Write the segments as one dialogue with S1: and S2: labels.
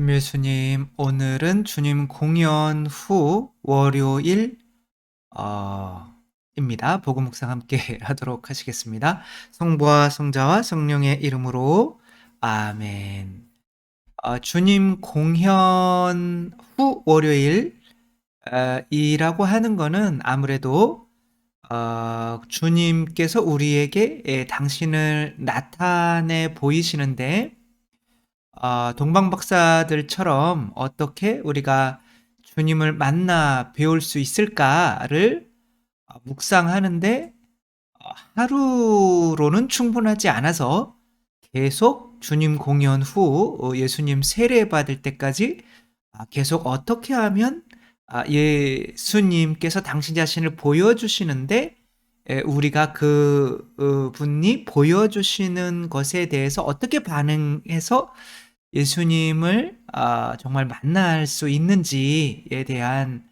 S1: 천밀수님, 오늘은 주님 공연 후 월요일 어, 입니다. 복음 묵상 함께 하도록 하시겠습니다. 성부와 성자와 성령의 이름으로 아멘. 어, 주님 공연 후 월요일 어, 이라고 하는 거는 아무래도 어, 주님께서 우리에게 예, 당신을 나타내 보이시는데 어, 동방 박사들처럼 어떻게 우리가 주님을 만나 배울 수 있을까를 어, 묵상하는데 어, 하루로는 충분하지 않아서 계속 주님 공연 후 어, 예수님 세례 받을 때까지 아, 계속 어떻게 하면 아, 예수님께서 당신 자신을 보여주시는데 우리가 그 분이 보여주시는 것에 대해서 어떻게 반응해서 예수님을 아, 정말 만날 수 있는지에 대한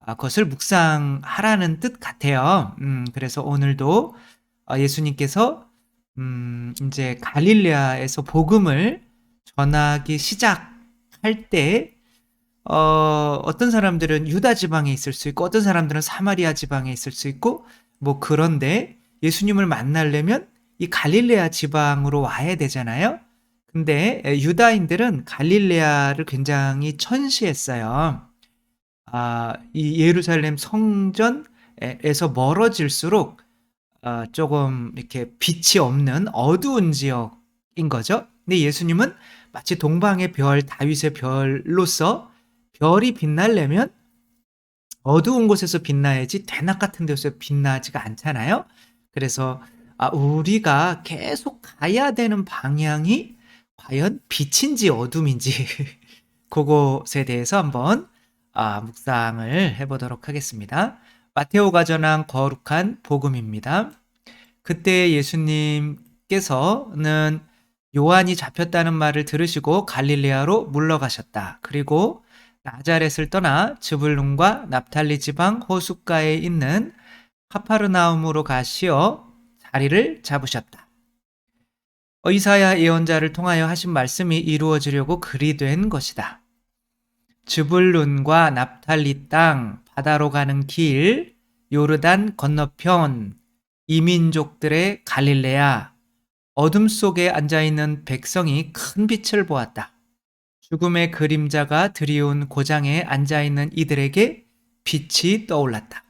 S1: 아, 것을 묵상하라는 뜻 같아요. 음, 그래서 오늘도 어, 예수님께서 음, 이제 갈릴레아에서 복음을 전하기 시작할 때 어, 어떤 사람들은 유다 지방에 있을 수 있고 어떤 사람들은 사마리아 지방에 있을 수 있고 뭐 그런데 예수님을 만나려면 이 갈릴레아 지방으로 와야 되잖아요. 근데 유다인들은 갈릴레아를 굉장히 천시했어요. 아, 이 예루살렘 성전에서 멀어질수록 어, 조금 이렇게 빛이 없는 어두운 지역인 거죠. 근데 예수님은 마치 동방의 별, 다윗의 별로서 별이 빛나려면 어두운 곳에서 빛나야지 대낮 같은 데서 빛나지가 않잖아요. 그래서 아, 우리가 계속 가야 되는 방향이 과연 빛인지 어둠인지 그것에 대해서 한번 아, 묵상을 해보도록 하겠습니다. 마테오가 전한 거룩한 복음입니다. 그때 예수님께서는 요한이 잡혔다는 말을 들으시고 갈릴레아로 물러가셨다. 그리고 나자렛을 떠나 즈불룬과 납탈리 지방 호숫가에 있는 카파르나움으로 가시어 자리를 잡으셨다. 이사야 예언자를 통하여 하신 말씀이 이루어지려고 그리 된 것이다. 즈불룬과 납탈리 땅, 바다로 가는 길, 요르단 건너편, 이민족들의 갈릴레아, 어둠 속에 앉아있는 백성이 큰 빛을 보았다. 죽음의 그림자가 드리운 고장에 앉아있는 이들에게 빛이 떠올랐다.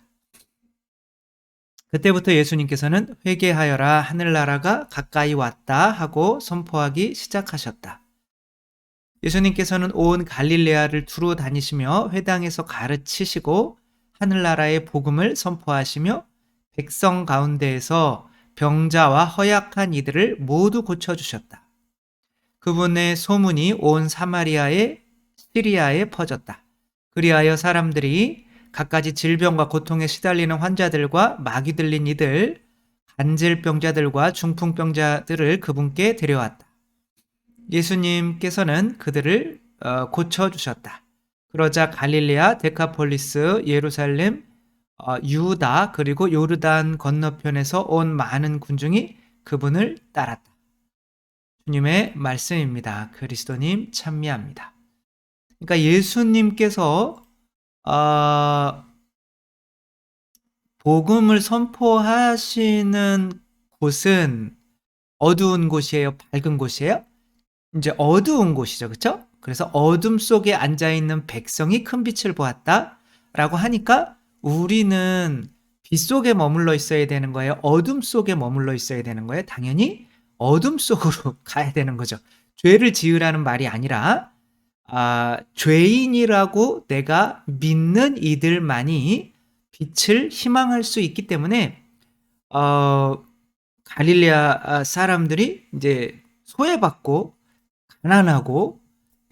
S1: 그때부터 예수님께서는 회개하여라 하늘나라가 가까이 왔다 하고 선포하기 시작하셨다. 예수님께서는 온 갈릴레아를 두루 다니시며 회당에서 가르치시고 하늘나라의 복음을 선포하시며 백성 가운데에서 병자와 허약한 이들을 모두 고쳐주셨다. 그분의 소문이 온 사마리아에 시리아에 퍼졌다. 그리하여 사람들이 갖가지 질병과 고통에 시달리는 환자들과 마귀 들린 이들, 간질병자들과 중풍병자들을 그분께 데려왔다. 예수님께서는 그들을 어, 고쳐주셨다. 그러자 갈릴레아, 데카폴리스, 예루살렘, 어, 유다 그리고 요르단 건너편에서 온 많은 군중이 그분을 따랐다. 주님의 말씀입니다. 그리스도님 찬미합니다. 그러니까 예수님께서 어, 복음을 선포하시는 곳은 어두운 곳이에요? 밝은 곳이에요? 이제 어두운 곳이죠. 그쵸? 그래서 어둠 속에 앉아 있는 백성이 큰 빛을 보았다. 라고 하니까 우리는 빛 속에 머물러 있어야 되는 거예요? 어둠 속에 머물러 있어야 되는 거예요? 당연히 어둠 속으로 가야 되는 거죠. 죄를 지으라는 말이 아니라 아, 죄인이라고 내가 믿는 이들만이 빛을 희망할 수 있기 때문에 어, 갈릴레아 사람들이 이제 소외받고 가난하고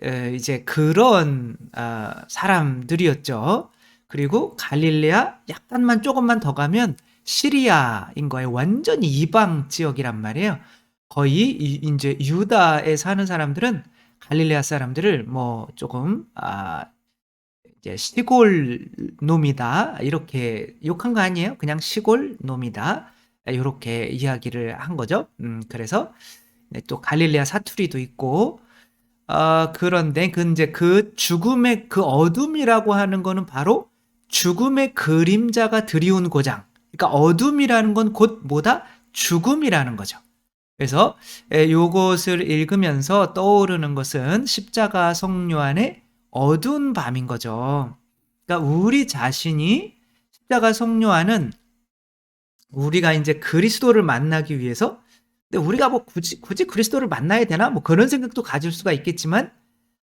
S1: 에, 이제 그런 아, 사람들이었죠. 그리고 갈릴레아 약간만 조금만 더 가면 시리아인 거예요. 완전히 이방 지역이란 말이에요. 거의 이, 이제 유다에 사는 사람들은 갈릴레아 사람들을 뭐 조금 아 이제 시골 놈이다 이렇게 욕한 거 아니에요? 그냥 시골 놈이다 이렇게 이야기를 한 거죠. 음, 그래서 네, 또 갈릴레아 사투리도 있고 아 그런데 그 인제 그 죽음의 그 어둠이라고 하는 거는 바로 죽음의 그림자가 드리운 고장. 그러니까 어둠이라는 건 곧 뭐다? 죽음이라는 거죠. 그래서 예 요것을 읽으면서 떠오르는 것은 십자가 성료 안에 어두운 밤인 거죠. 그러니까 우리 자신이 십자가 성료 안은 우리가 인제 그리스도를 만나기 위해서 근데 우리가 뭐 굳이 굳이 그리스도를 만나야 되나? 뭐 그런 생각도 가질 수가 있겠지만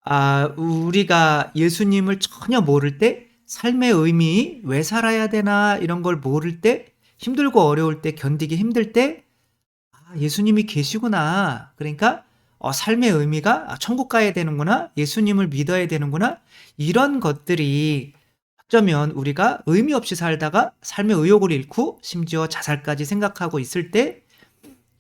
S1: 아 우리가 예수님을 전혀 모를 때 삶의 의미, '왜 살아야 되나?' 이런 걸 모를 때 힘들고 어려울 때 견디기 힘들 때 '아 예수님이 계시구나. 그러니까 어 삶의 의미가 아 천국 가야 되는구나. 예수님을 믿어야 되는구나.' 이런 것들이 어쩌면 우리가 의미 없이 살다가 삶의 의욕을 잃고 심지어 자살까지 생각하고 있을 때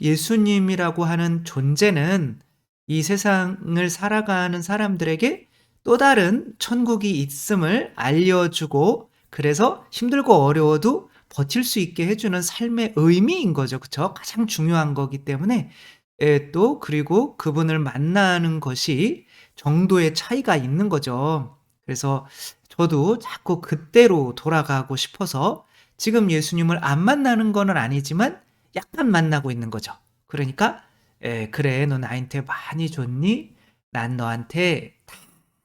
S1: 예수님이라고 하는 존재는 이 세상을 살아가는 사람들에게 또 다른 천국이 있음을 알려주고 그래서 힘들고 어려워도 버틸 수 있게 해주는 삶의 의미인 거죠. 그쵸? 가장 중요한 거기 때문에 예, 또 그리고 그분을 만나는 것이 정도의 차이가 있는 거죠. 그래서 저도 자꾸 그때로 돌아가고 싶어서 지금 예수님을 안 만나는 거는 아니지만 약간 만나고 있는 거죠. 그러니까 예, 그래 너 나한테 많이 줬니? 난 너한테 다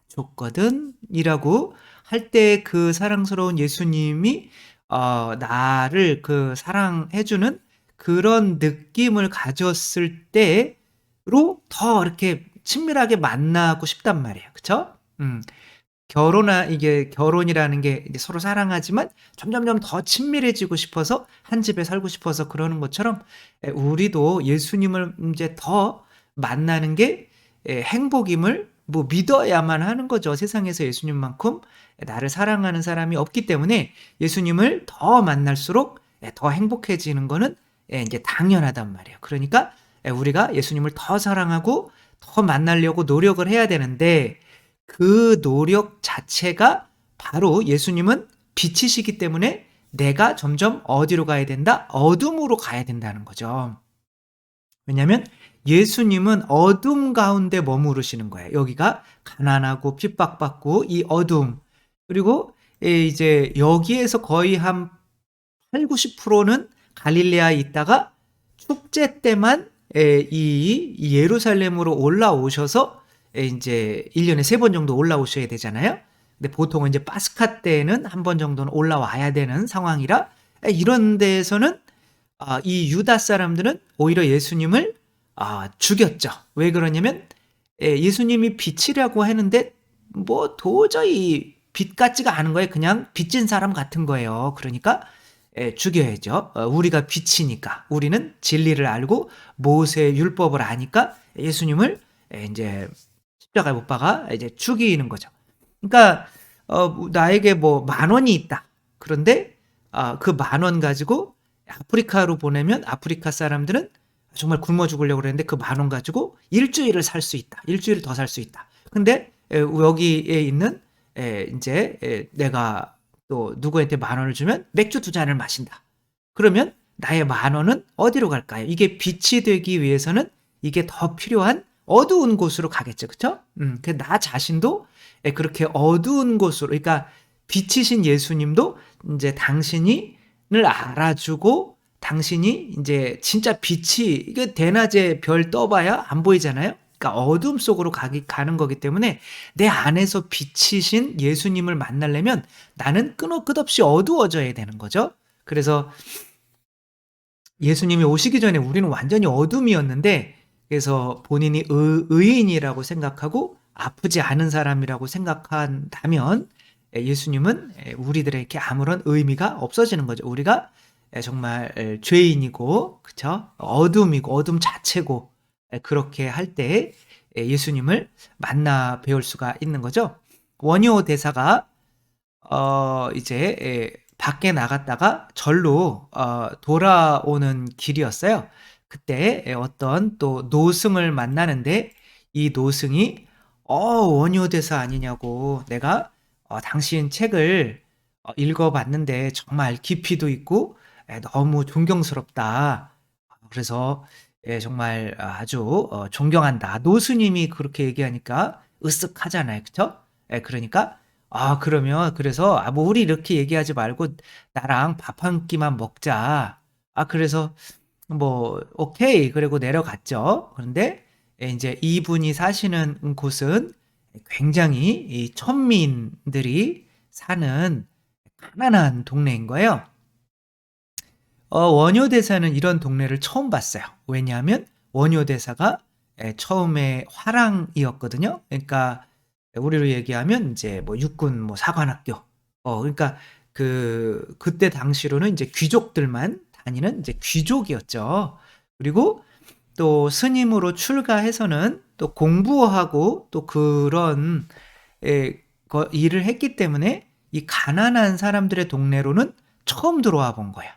S1: 줬거든. 이라고 할 때 그 사랑스러운 예수님이 어 나를 그 사랑해 주는 그런 느낌을 가졌을 때로 더 이렇게 친밀하게 만나고 싶단 말이에요. 그쵸? 음. 결혼하 이게 결혼이라는 게 이제 서로 사랑하지만 점점점 더 친밀해지고 싶어서 한 집에 살고 싶어서 그러는 것처럼 예 우리도 예수님을 인제 더 만나는 게예 행복임을 뭐 믿어야만 하는 거죠. 세상에서 예수님만큼 나를 사랑하는 사람이 없기 때문에 예수님을 더 만날수록 예더 행복해지는 거는 예 인제 당연하단 말이에요. 그러니까 예 우리가 예수님을 더 사랑하고 더 만나려고 노력을 해야 되는데 그 노력 자체가 바로 예수님은 빛이시기 때문에 내가 점점 어디로 가야 된다? 어둠으로 가야 된다는 거죠. 왜냐하면 예수님은 어둠 가운데 머무르시는 거예요. 여기가 가난하고 핍박받고 이 어둠 그리고 예 이제 여기에서 거의 한 80-90%는 갈릴레아에 있다가 축제 때만 예이 예루살렘으로 올라오셔서 예 인제 1 년에 3번 정도 올라오셔야 되잖아요. 근데 보통은 이제 파스카 때는 1번 정도는 올라와야 되는 상황이라 예 이런 데에서는 아이 유다 사람들은 오히려 예수님을 아 죽였죠. 왜 그러냐면 예 예수님이 빛이라고 하는데 뭐 도저히 빛 같지가 않은 거예요. 그냥 빚진 사람 같은 거예요. 그러니까 예 죽여야죠. 어 우리가 빛이니까. 우리는 진리를 알고 모세의 율법을 아니까 예수님을 예 인제 십자가에 못 박아 이제 죽이는 거죠. 그러니까 어 나에게 뭐 만 원이 있다. 그런데 아그만 원 가지고 아프리카로 보내면 아프리카 사람들은 정말 굶어 죽으려고 그랬는데 그 만 원 가지고 일 주일을 살 수 있다. 일 주일을 더살 수 있다. 근데 예 여기에 있는 예 인제 예 내가 또 누구한테 만 원을 주면 맥주 두 잔을 마신다. 그러면 나의 만 원은 어디로 갈까요? 이게 빛이 되기 위해서는 이게 더 필요한 어두운 곳으로 가겠죠. 그쵸? 음, 그나 자신도 예 그렇게 어두운 곳으로 그러니까 빛이신 예수님도 인제 당신이 를 알아주고 당신이 인제 진짜 빛이 이게 대낮에 별 떠 봐야 안 보이잖아요. 그러니까 어둠 속으로 가기 가는 거기 때문에 내 안에서 빛이신 예수님을 만나려면 나는 끊어 끝없이 어두워져야 되는 거죠. 그래서 예수님이 오시기 전에 우리는 완전히 어둠이었는데 그래서 본인이 의 의인이라고 생각하고 아프지 않은 사람이라고 생각한다면 예 예수님은 예 우리들에게 아무런 의미가 없어지는 거죠. 우리가 예 정말 예 죄인이고 그쵸? 어둠이고 어둠 자체고 예 그렇게 할때예 예수님을 만나 배울 수가 있는 거죠. 원효 대사가 어 이제 예 밖에 나갔다가 절로 어 돌아오는 길이었어요. 그때 예 어떤 또 노승을 만나는데 이 노승이 "어 원효 대사 아니냐."고 "내가 어 당신 책을 어 읽어 봤는데 정말 깊이도 있고 예 너무 존경스럽다. 그래서 예 정말 아주 어 존경한다. 노스님이 그렇게 얘기하니까 으쓱하잖아요. 그쵸? 예 그러니까 아 그러면 그래서 아 뭐 "우리 이렇게 얘기하지 말고 나랑 밥 한 끼만 먹자." 아 그래서 뭐 오케이 그러고 내려갔죠. 그런데 예 인제 이분이 사시는 곳은 굉장히 이 천민들이 사는 가난한 동네인 거예요. 어 원효 대사는 이런 동네를 처음 봤어요. 왜냐하면 원효 대사가 예 처음에 화랑이었거든요. 그러니까 우리로 얘기하면 인제 뭐 육군 뭐 사관학교 어 그러니까 그 그때 당시로는 인제 귀족들만 다니는 인제 귀족이었죠. 그리고 또 스님으로 출가해서는 또 공부하고 또 그런 예거 일을 했기 때문에 이 가난한 사람들의 동네로는 처음 들어와 본 거예요.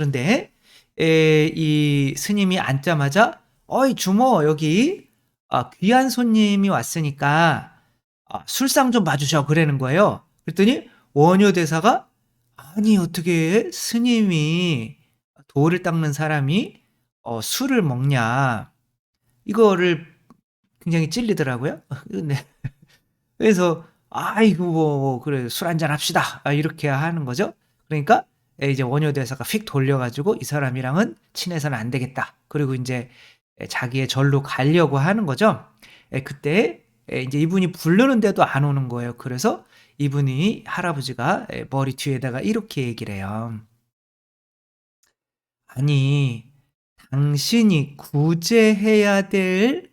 S1: 그런데 예이 스님이 앉자마자 "어이 주모 여기 아 귀한 손님이 왔으니까 아 술상 좀 봐 주셔." 그러는 거예요. 그랬더니 원효 대사가 "아니 어떻게 스님이 돌을 닦는 사람이 어 술을 먹냐." 이거를 굉장히 찔리더라고요. 네. 그래서 "아이고 뭐 그래 술 한잔 합시다." 아 이렇게 하는 거죠. 그러니까 예 이제 원효 대사가 휙 돌려 가지고 '이 사람이랑은 친해서는 안 되겠다.' 그리고 예 자기의 절로 가려고 하는 거죠. 예 그때 예 인제 이분이 부르는데도 안 오는 거예요. 그래서 이분이 할아버지가 예 머리 뒤에다가 이렇게 얘기를 해요. "아니 당신이 구제해야 될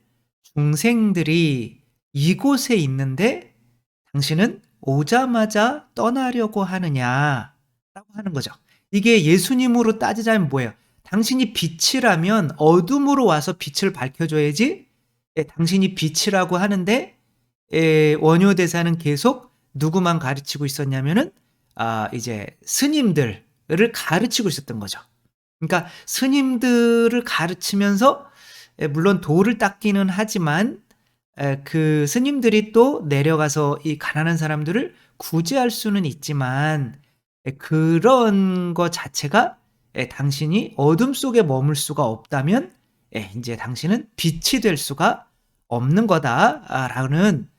S1: 중생들이 이곳에 있는데 당신은 오자마자 떠나려고 하느냐?" 라고 하는 거죠. 이게 예수님으로 따지자면 뭐예요? 당신이 빛이라면 어둠으로 와서 빛을 밝혀 줘야지 예 당신이 빛이라고 하는데 예 원효 대사는 계속 누구만 가르치고 있었냐면은 아 이제 스님들을 가르치고 있었던 거죠. 그러니까 스님들을 가르치면서 예 물론 돌을 닦기는 하지만 예 그 스님들이 또 내려가서 이 가난한 사람들을 구제할 수는 있지만 예 그런 거 자체가 예 '당신이 어둠 속에 머물 수가 없다면 예 인제 당신은 빛이 될 수가 없는 거다.' 아 라는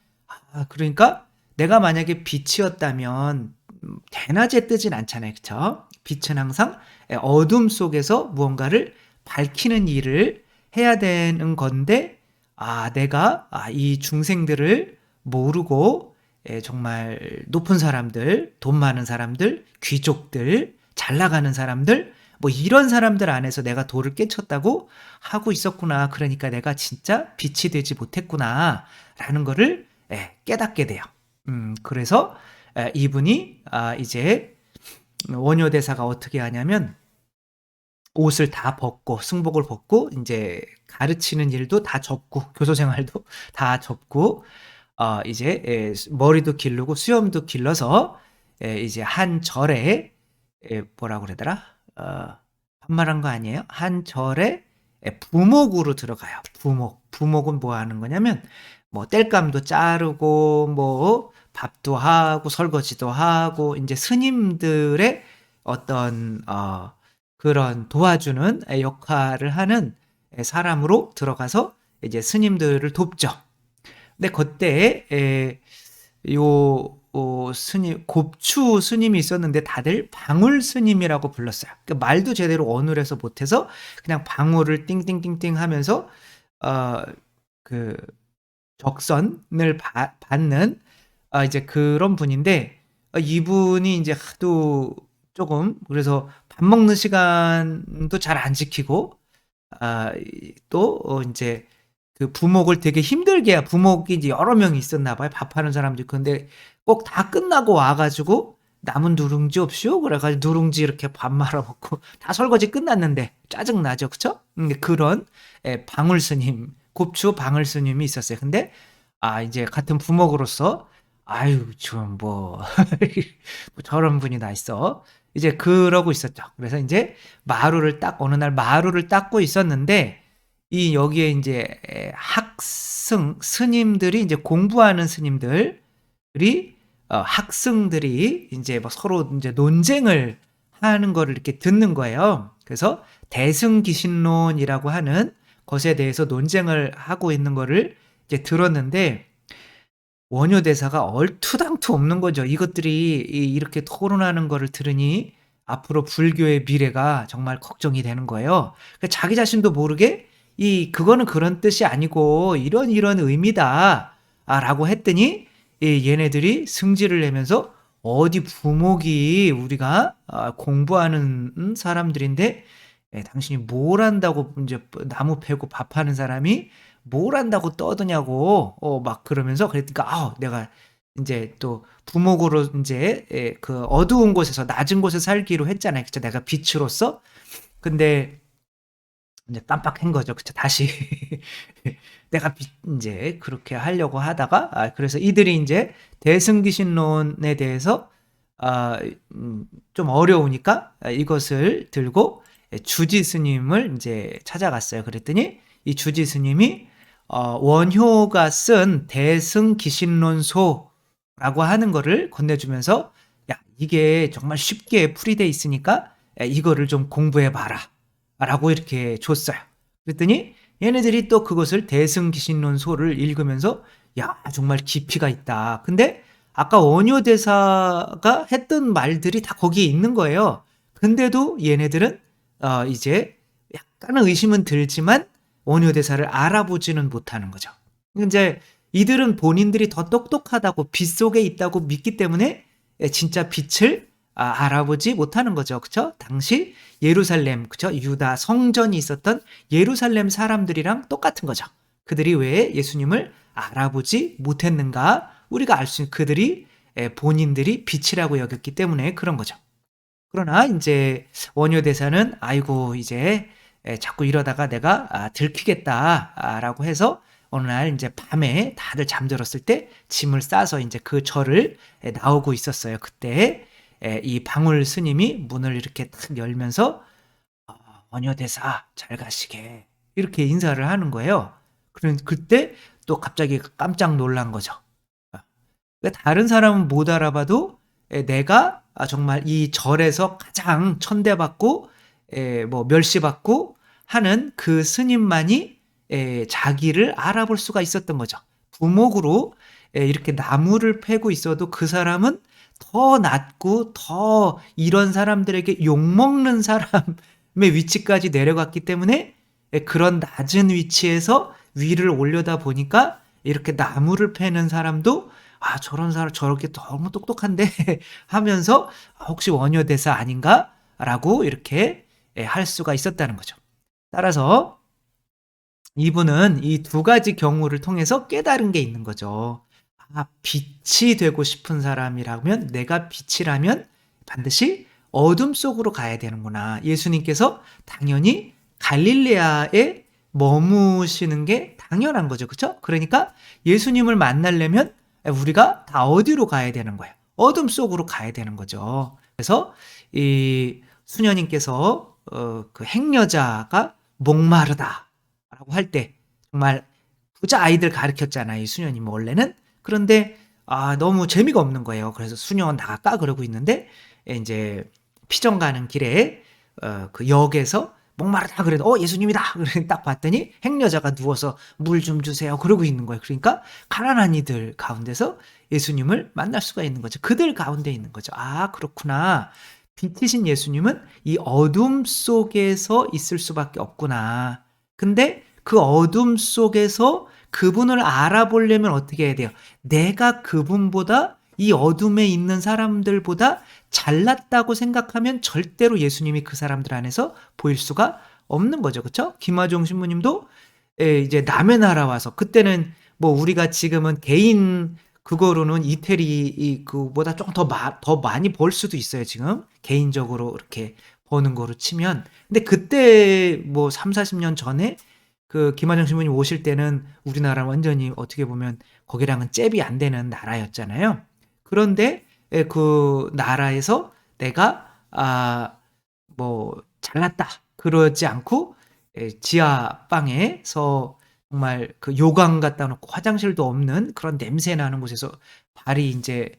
S1: 아 그러니까 내가 만약에 빛이었다면 음 대낮에 뜨진 않잖아요. 그쵸? 빛은 항상 예 어둠 속에서 무언가를 밝히는 일을 해야 되는 건데 아 내가 아이 중생들을 모르고 예 정말 높은 사람들, 돈 많은 사람들, 귀족들, 잘 나가는 사람들 뭐 이런 사람들 안에서 내가 돌을 깨쳤다고 하고 있었구나. 그러니까 '내가 진짜 빛이 되지 못했구나.'라는 거를 예 깨닫게 돼요. 음 그래서 예 이분이 아 이제 원효 대사가 어떻게 하냐면 옷을 다 벗고 승복을 벗고 인제 가르치는 일도 다 접고 교도 생활도 다 접고 어 이제 예 머리도 기르고 수염도 길러서 예 이제 한 절에 예 뭐라고 그러더라? 어 반말한 거 아니에요? 한 절에 예 부목으로 들어가요. 부목. 부목은 뭐 하는 거냐면 뭐 땔감도 자르고 뭐 밥도 하고 설거지도 하고 인제 스님들의 어떤 어 그런 도와주는 예 역할을 하는 예 사람으로 들어가서 이제 스님들을 돕죠. 근데 그때 예요어 스님 곱추 스님이 있었는데 다들 방울 스님이라고 불렀어요. 그 말도 제대로 어눌해서 못해서 그냥 방울을 띵띵띵띵 하면서 어 그 적선을 받 받는 아 이제 그런 분인데 어 이분이 인제 하도 쪼금 그래서 밥 먹는 시간도 잘 안 지키고 아이또어 인제 그 부목을 되게 힘들게 부목이 이제 여러 명이 있었나 봐요, 밥하는 있고. 근데 꼭 다 끝나고 와 가지고 "남은 누룽지 없쇼?" 그래 가지고 누룽지 이렇게 밥 말아 먹고 다 설거지 끝났는데 짜증 나죠. 그쵸? 음 그런 예 방울 스님, 곱추 방울 스님이 있었어요. 근데 아 이제 같은 부목으로서 '아유 좀뭐 뭐 저런 분이 다 있어.' 이제 그러고 있었죠. 그래서 인제 마루를 딱 어느 날 마루를 닦고 있었는데 이 여기에 예 학승 스님들이 인제 공부하는 스님들이 어 학승들이 인제 뭐 서로 인제 논쟁을 하는 거를 이렇게 듣는 거예요. 그래서 대승기신론이라고 하는 것에 대해서 논쟁을 하고 있는 거를 이제 들었는데 원효 대사가 얼투당투 없는 거죠. 이것들이 이- 이렇게 토론하는 거를 들으니 앞으로 불교의 미래가 정말 걱정이 되는 거예요. 그러니까 자기 자신도 모르게 이 그거는 그런 뜻이 아니고 이런 이런 의미다. 아, 라고 했더니 이 얘네들이 승질을 내면서 어디 부목이 우리가 아, 공부하는 음, 사람들인데 예, 당신이 뭘 한다고 이제 나무 패고 밥하는 사람이 뭘 한다고 떠드냐고 어, 막 그러면서 그랬니까 아 내가 이제 또 부목으로 이제 예, 그 어두운 곳에서 낮은 곳에 살기로 했잖아요. 그쵸? 내가 빛으로서 근데 이제 깜빡한 거죠. 그쵸? 다시 내가 빛- 이제 그렇게 하려고 하다가 아, 그래서 이들이 이제 대승기신론에 대해서 아, 음, 좀 어려우니까 아, 이것을 들고 주지 스님을 이제 찾아갔어요. 그랬더니 이 주지 스님이 어, 원효가 쓴 대승기신론소라고 하는 거를 건네주면서 야 이게 정말 쉽게 풀이돼 있으니까 야, 이거를 좀 공부해 봐라 라고 이렇게 줬어요. 그랬더니 얘네들이 또 그것을 대승기신론 소를 읽으면서 야 정말 깊이가 있다. 근데 아까 원효 대사가 했던 말들이 다 거기에 있는 거예요. 근데도 얘네들은 어, 이제 약간은 의심은 들지만 원효 대사를 알아보지는 못하는 거죠. 이제 이들은 본인들이 더 똑똑하다고 빛 속에 있다고 믿기 때문에 진짜 빛을 아, 알아보지 못하는 거죠. 그쵸? 당시 예루살렘, 그쵸? 유다 성전이 있었던 예루살렘 사람들이랑 똑같은 거죠. 그들이 왜 예수님을 알아보지 못했는가? 우리가 알 수 있는 그들이 에, 본인들이 빛이라고 여겼기 때문에 그런 거죠. 그러나 이제 원효 대사는 아이고 이제 에, 자꾸 이러다가 내가 아, 들키겠다라고 해서 어느 날 이제 밤에 다들 잠들었을 때 짐을 싸서 이제 그 절을 에, 나오고 있었어요. 그때 에, 이 방울 스님이 문을 이렇게 탁 열면서 아, 원효 대사 잘 가시게 이렇게 인사를 하는 거예요. 그런 그때 또 갑자기 깜짝 놀란 거죠. 그러니까 다른 사람은 못 알아봐도 에, 내가 아, 정말 이 절에서 가장 천대받고 에, 뭐 멸시받고 하는 그 스님만이 에, 자기를 알아볼 수가 있었던 거죠. 부목으로 에, 이렇게 나무를 패고 있어도 그 사람은 더 낮고 더 이런 사람들에게 욕먹는 사람의 위치까지 내려갔기 때문에 에, 그런 낮은 위치에서 위를 올려다 보니까 이렇게 나무를 패는 사람도 아 저런 사람 저렇게 너무 똑똑한데 하면서 아, 혹시 원효 대사 아닌가 라고 이렇게 예, 할 수가 있었다는 거죠. 따라서 이분은 이 두 가지 경우를 통해서 깨달은 게 있는 거죠. 아, 빛이 되고 싶은 사람이라면 내가 빛이라면 반드시 어둠 속으로 가야 되는구나. 예수님께서 당연히 갈릴레아에 머무시는 게 당연한 거죠. 그렇죠? 그러니까 예수님을 만나려면 우리가 다 어디로 가야 되는 거예요? 어둠 속으로 가야 되는 거죠. 그래서 이 수녀님께서 어, 그 행여자가 목마르다라고 할 때 정말 부자 아이들 가르쳤잖아요. 이 수녀님 원래는 그런데 아 너무 재미가 없는 거예요. 그래서 수녀 나가 그러고 있는데 이제 피정 가는 길에 어, 그 역에서 목마르다 그래도 어 예수님이다 그래 딱 봤더니 행여자가 누워서 물 좀 주세요 그러고 있는 거예요. 그러니까 가난한 이들 가운데서 예수님을 만날 수가 있는 거죠. 그들 가운데 있는 거죠. 아 그렇구나. 빛이신 예수님은 이 어둠 속에서 있을 수밖에 없구나. 근데 그 어둠 속에서 그분을 알아보려면 어떻게 해야 돼요? 내가 그분보다 이 어둠에 있는 사람들보다 잘났다고 생각하면 절대로 예수님이 그 사람들 안에서 보일 수가 없는 거죠. 그렇죠? 김하종 신부님도 에, 이제 남의 나라 와서 그때는 뭐 우리가 지금은 개인 그거로는 이태리 이 그보다 조금 더, 마, 더 많이 벌 수도 있어요. 지금 개인적으로 이렇게 버는 거로 치면 근데 그때 뭐 3, 40년 전에 그 김하정 신부님 오실 때는 우리나라 완전히 어떻게 보면 거기랑은 잽이 안 되는 나라였잖아요. 그런데 에, 그 나라에서 내가 아뭐 잘났다 그러지 않고 에, 지하 방에서 정말 그 요강 갖다 놓고 화장실도 없는 그런 냄새 나는 곳에서 발이 이제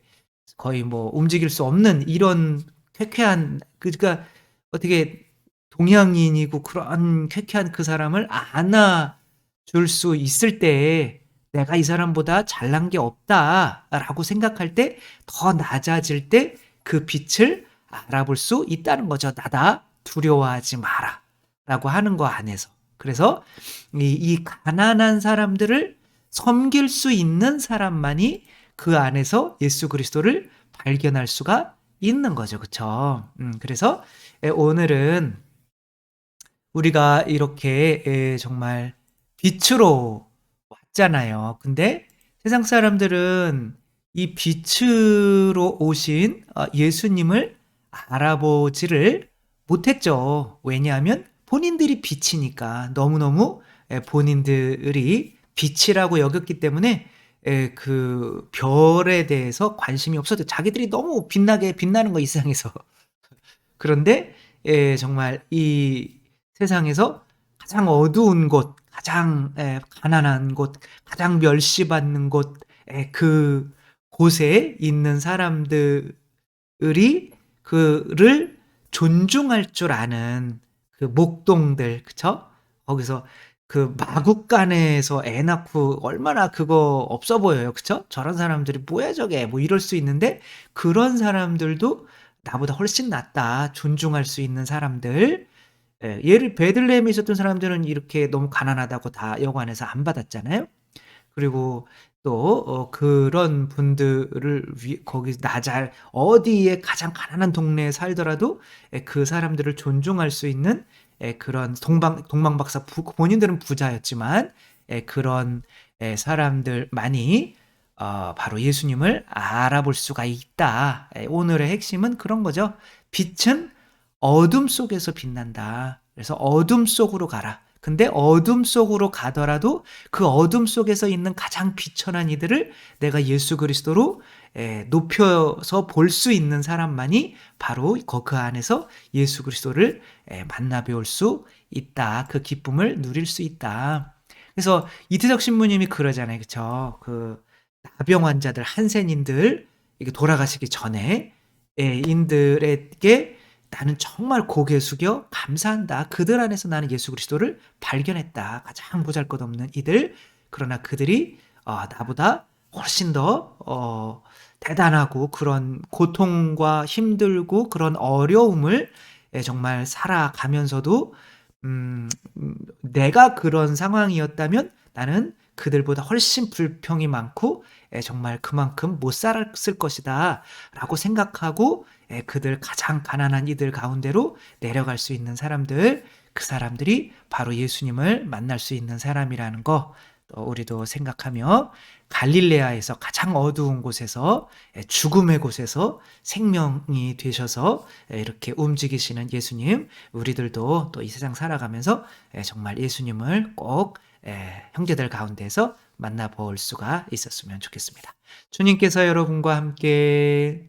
S1: 거의 뭐 움직일 수 없는 이런 쾌쾌한 그러니까 어떻게 동양인이고 그런 쾌쾌한 그 사람을 안아줄 수 있을 때 '내가 이 사람보다 잘난 게 없다.'라고 생각할 때 더 낮아질 때 그 빛을 알아볼 수 있다는 거죠. '나다. 두려워하지 마라.'라고 하는 거 안에서. 그래서 이, 이 가난한 사람들을 섬길 수 있는 사람만이 그 안에서 예수 그리스도를 발견할 수가 있는 거죠. 그쵸? 음, 그래서 에, 오늘은 우리가 이렇게 에, 정말 빛으로 왔잖아요. 근데 세상 사람들은 이 빛으로 오신 어, 예수님을 알아보지를 못했죠. 왜냐하면 본인들이 빛이니까 너무너무 에, 본인들이 빛이라고 여겼기 때문에 에, 그 별에 대해서 관심이 없어도 자기들이 너무 빛나게 빛나는 거이 세상에서 그런데 에, 정말 이 세상에서 가장 어두운 곳, 가장 에, 가난한 곳, 가장 멸시받는 곳, 에, 그 곳에 있는 사람들이 그를 존중할 줄 아는 그 목동들, 그쵸? 거기서 그 마국간에서 애 낳고 얼마나 그거 없어 보여요. 그쵸? 저런 사람들이 뭐야 저게 뭐 이럴 수 있는데 그런 사람들도 나보다 훨씬 낫다. 존중할 수 있는 사람들. 예, 예를 베들레헴에 있었던 사람들은 이렇게 너무 가난하다고 다 여관에서 안 받았잖아요. 그리고 또 어, 그런 분들을 위, 거기 나잘 어디에 가장 가난한 동네에 살더라도 예, 그 사람들을 존중할 수 있는 예, 그런 동방 동방 박사 부, 본인들은 부자였지만 예, 그런 예, 사람들만이 어, 바로 예수님을 알아볼 수가 있다. 예, 오늘의 핵심은 그런 거죠. 빛은 어둠 속에서 빛난다. 그래서 어둠 속으로 가라. 근데 어둠 속으로 가더라도 그 어둠 속에서 있는 가장 비천한 이들을 내가 예수 그리스도로 에, 높여서 볼 수 있는 사람만이 바로 그 안에서 예수 그리스도를 에, 만나 배울 수 있다. 그 기쁨을 누릴 수 있다. 그래서 이태석 신부님이 그러잖아요. 그쵸? 그 나병 환자들, 한센인들, 이게 돌아가시기 전에 에, 인들에게 나는 정말 고개 숙여 감사한다. 그들 안에서 나는 예수 그리스도를 발견했다. 가장 보잘것없는 이들. 그러나 그들이 어, 나보다 훨씬 더 어, 대단하고 그런 고통과 힘들고 그런 어려움을 예, 정말 살아가면서도 음, 음, 내가 그런 상황이었다면 나는 그들보다 훨씬 불평이 많고 예, 정말 그만큼 못 살았을 것이다 라고 생각하고 예, 그들 가장 가난한 이들 가운데로 내려갈 수 있는 사람들 그 사람들이 바로 예수님을 만날 수 있는 사람이라는 거 우리도 생각하며 갈릴레아에서 가장 어두운 곳에서 예, 죽음의 곳에서 생명이 되셔서 이렇게 움직이시는 예수님 우리들도 또 이 세상 살아가면서 정말 예수님을 꼭 형제들 가운데서 만나볼 수가 있었으면 좋겠습니다. 주님께서 여러분과 함께